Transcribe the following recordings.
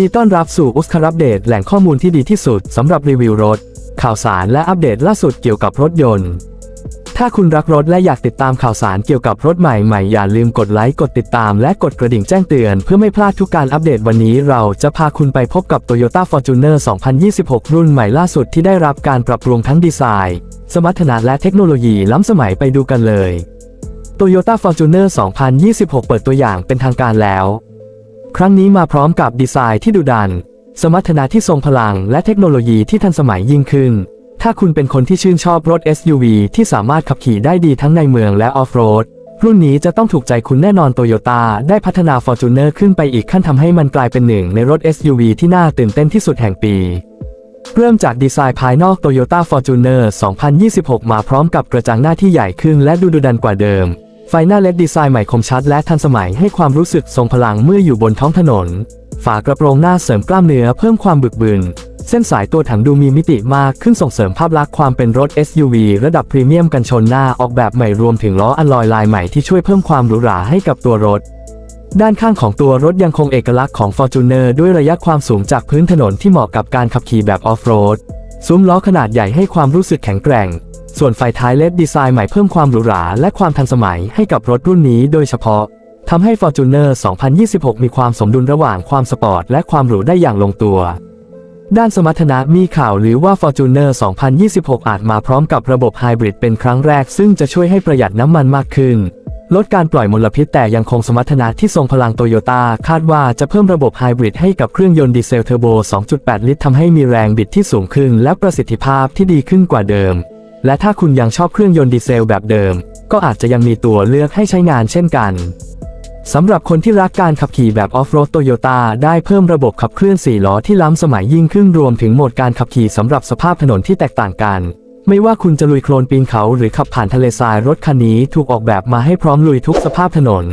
ดีต้อนรับสู่อุสคารับเดตแหล่งข้อมูลที่ดีที่สุดสำหรับรีวิวรถ ข่าวสารและอัปเดตล่าสุดเกี่ยวกับรถยนต์ ถ้าคุณรักรถและอยากติดตามข่าวสารเกี่ยวกับรถใหม่ๆ อย่าลืมกดไลค์กดติดตามและกดกระดิ่งแจ้งเตือน เพื่อไม่พลาดทุกการอัปเดตวันนี้เราจะพาคุณไปพบกับ Toyota Fortuner 2026 รุ่นใหม่ล่าสุดที่ได้รับการปรับปรุงทั้งดีไซน์ สมรรถนะและเทคโนโลยีล้ำสมัยไปดูกันเลย Toyota Fortuner 2026 เปิดตัวอย่างเป็นทางการแล้ว ครั้งนี้มาพร้อมกับดีไซน์ที่ดุดัน สมรรถนะที่ทรงพลังและเทคโนโลยีที่ทันสมัยยิ่งขึ้น ถ้าคุณเป็นคนที่ชื่นชอบรถ SUV ที่สามารถขับขี่ได้ดีทั้งในเมืองและออฟโรดรุ่นนี้จะต้องถูกใจคุณแน่นอนโตโยต้าได้พัฒนา Fortuner ขึ้นไปอีกขั้นทำให้มันกลายเป็นหนึ่งในรถ SUV ที่น่าตื่นเต้นที่สุดแห่งปี เริ่มจากดีไซน์ภายนอก Toyota Fortuner 2026 มาพร้อมกับกระจังหน้าที่ใหญ่ขึ้นและดูดุดันกว่าเดิม ไฟหน้าเลดดีไซน์ใหม่คมชัดและทันสมัยให้ความรู้สึกทรงพลังเมื่ออยู่บนท้องถนน ฝากระโปรงหน้าเสริมกล้ามเนื้อเพิ่มความบึกบึน เส้นสายตัวถังดูมีมิติมากขึ้นส่งเสริมภาพลักษณ์ความเป็นรถ SUV ระดับพรีเมียมกันชนหน้าออกแบบใหม่รวมถึงล้ออัลลอยลายใหม่ที่ช่วยเพิ่มความหรูหราให้กับตัวรถ ด้านข้างของตัวรถยังคงเอกลักษณ์ของ Fortuner ด้วยระยะความสูงจากพื้นถนนที่เหมาะกับการขับขี่แบบออฟโรด ซุ้มล้อขนาดใหญ่ให้ความรู้สึกแข็งแกร่ง ส่วนไฟท้ายเลดดีไซน์ใหม่เพิ่มความหรูหราและความทันสมัยให้กับรถรุ่นนี้โดยเฉพาะทำให้ Fortuner 2026 มีความสมดุลระหว่างความสปอร์ตและความหรูได้อย่างลงตัว ด้านสมรรถนะมีข่าวหรือว่า Fortuner 2026 อาจมาพร้อมกับระบบไฮบริดเป็นครั้งแรก ซึ่งจะช่วยให้ประหยัดน้ำมันมากขึ้น ลดการปล่อยมลพิษแต่ยังคงสมรรถนะที่ทรงพลังโตโยต้าคาดว่าจะเพิ่มระบบไฮบริดให้กับเครื่องยนต์ดีเซลเทอร์โบ 2.8 ลิตรทำให้มีแรงบิดที่สูงขึ้น และประสิทธิภาพที่ดีขึ้นกว่าเดิม และถ้าคุณยังชอบเครื่องยนต์ดีเซลแบบเดิม ก็อาจจะยังมีตัวเลือกให้ใช้งานเช่นกันสำหรับคนที่รักการขับขี่แบบออฟโรดโตโยต้าได้เพิ่มระบบขับเคลื่อน 4 ล้อที่ล้ำสมัยยิ่งขึ้นรวมถึงโหมดการขับขี่สำหรับสภาพถนนที่แตกต่างกัน ไม่ว่าคุณจะลุยโคลนปีนเขาหรือขับผ่านทะเลทรายรถคันนี้ถูกออกแบบมาให้พร้อมลุยทุกสภาพถนน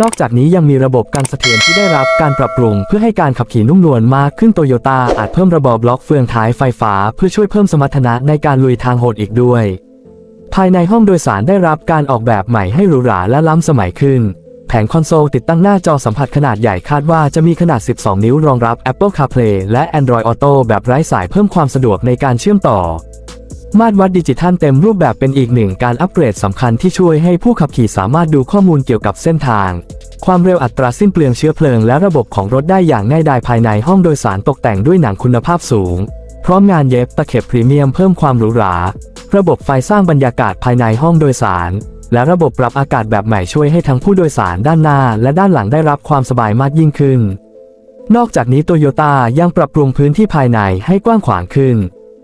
นอกจากนี้ยังมีระบบการสะเทือนที่ได้รับการปรับปรุง เพื่อให้การขับขี่นุ่มนวลมากขึ้นโตโยต้าอาจเพิ่มระบบบล็อกเฟืองท้ายไฟฟ้า เพื่อช่วยเพิ่มสมรรถนะในการลุยทางโหดอีกด้วย ภายในห้องโดยสารได้รับการออกแบบใหม่ให้หรูหราและล้ำสมัยขึ้น แผงคอนโซลติดตั้งหน้าจอสัมผัสขนาดใหญ่คาดว่าจะมีขนาด 12 นิ้วรองรับ Apple CarPlay และ Android Auto แบบไร้สายเพิ่มความสะดวกในการเชื่อมต่อ มาตรวัดดิจิทัลเต็มรูปแบบเป็นอีกหนึ่งการอัปเกรดสำคัญที่ช่วยให้ผู้ขับขี่สามารถดูข้อมูลเกี่ยวกับเส้นทาง ความเร็วอัตราสิ้นเปลืองเชื้อเพลิงและระบบของรถได้อย่างง่ายดายภายในห้องโดยสารตกแต่งด้วยหนังคุณภาพสูง พร้อมงานเย็บตะเข็บพรีเมียมเพิ่มความหรูหรา ระบบไฟสร้างบรรยากาศภายในห้องโดยสาร และระบบปรับอากาศแบบใหม่ช่วยให้ทั้งผู้โดยสารด้านหน้า และด้านหลังได้รับความสบายมากยิ่งขึ้น นอกจากนี้โตโยต้ายังปรับปรุงพื้นที่ภายในให้กว้างขวางขึ้น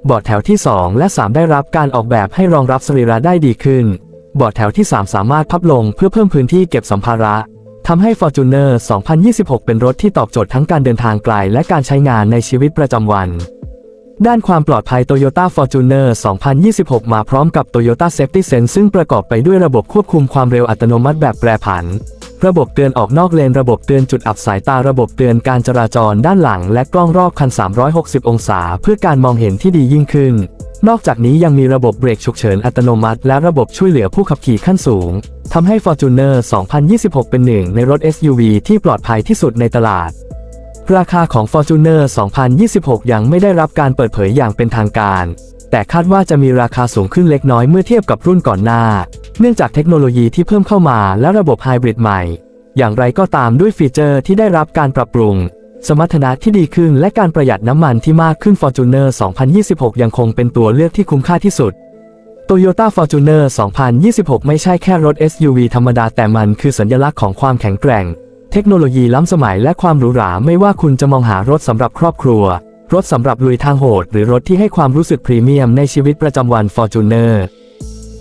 เบาะแถวที่ 2 และ 3 ได้รับการออกแบบให้รองรับสรีระได้ดีขึ้นเบาะแถวที่ 3 สามารถพับลงเพื่อเพิ่มพื้นที่เก็บสัมภาระทำให้ Fortuner 2026 เป็นรถที่ตอบโจทย์ทั้งการเดินทางไกลและการใช้งานในชีวิตประจำวัน ด้านความปลอดภัย Toyota Fortuner 2026 มาพร้อมกับ Toyota Safety Sense ซึ่งประกอบไปด้วยระบบควบคุมความเร็วอัตโนมัติแบบแปรผัน ระบบเตือนออกนอกเลนระบบเตือนจุดอับสายตาระบบเตือนการจราจรด้านหลัง และกล้องรอบคัน 360 องศา เพื่อการมองเห็นที่ดียิ่งขึ้น นอกจากนี้ยังมีระบบเบรกฉุกเฉินอัตโนมัติ และระบบช่วยเหลือผู้ขับขี่ขั้นสูงทำให้ Fortuner 2026 เป็นหนึ่งในรถ SUV ที่ปลอดภัยที่สุดในตลาด ราคาของ Fortuner 2026 ยังไม่ได้รับการเปิดเผยอย่างเป็นทางการ แต่คาดว่าจะมีราคาสูงขึ้นเล็กน้อยเมื่อเทียบกับรุ่นก่อนหน้า เนื่องจากเทคโนโลยีที่เพิ่มเข้ามาและระบบไฮบริดใหม่ อย่างไรก็ตามด้วยฟีเจอร์ที่ได้รับการปรับปรุง สมรรถนะที่ดีขึ้นและการประหยัดน้ำมันที่มากขึ้น Fortuner 2026 ยังคงเป็นตัวเลือกที่คุ้มค่าที่สุด Toyota Fortuner 2026 ไม่ใช่แค่รถ SUV ธรรมดาแต่มันคือสัญลักษณ์ของความแข็งแกร่ง เทคโนโลยีล้ำสมัยและความหรูหราไม่ว่าคุณจะมองหารถสำหรับครอบครัว รถสำหรับลุยทางโหด หรือรถที่ให้ความรู้สึกพรีเมียมในชีวิตประจำวัน Fortuner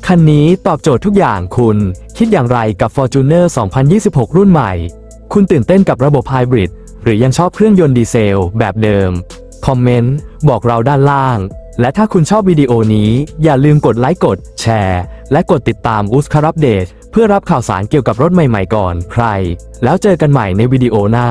คันนี้ตอบโจทย์ทุกอย่างคุณ คิดอย่างไรกับ Fortuner 2026 รุ่นใหม่ คุณตื่นเต้นกับระบบไฮบริดหรือยังชอบเครื่องยนต์ดีเซล แบบเดิม คอมเมนต์ บอกเราด้านล่าง และถ้าคุณชอบวิดีโอนี้ อย่าลืมกดไลค์กด แชร์ และกดติดตามอุสคารับเดตเพื่อรับข่าวสารเกี่ยวกับรถใหม่ๆก่อนใคร แล้วเจอกันใหม่ในวิดีโอหน้า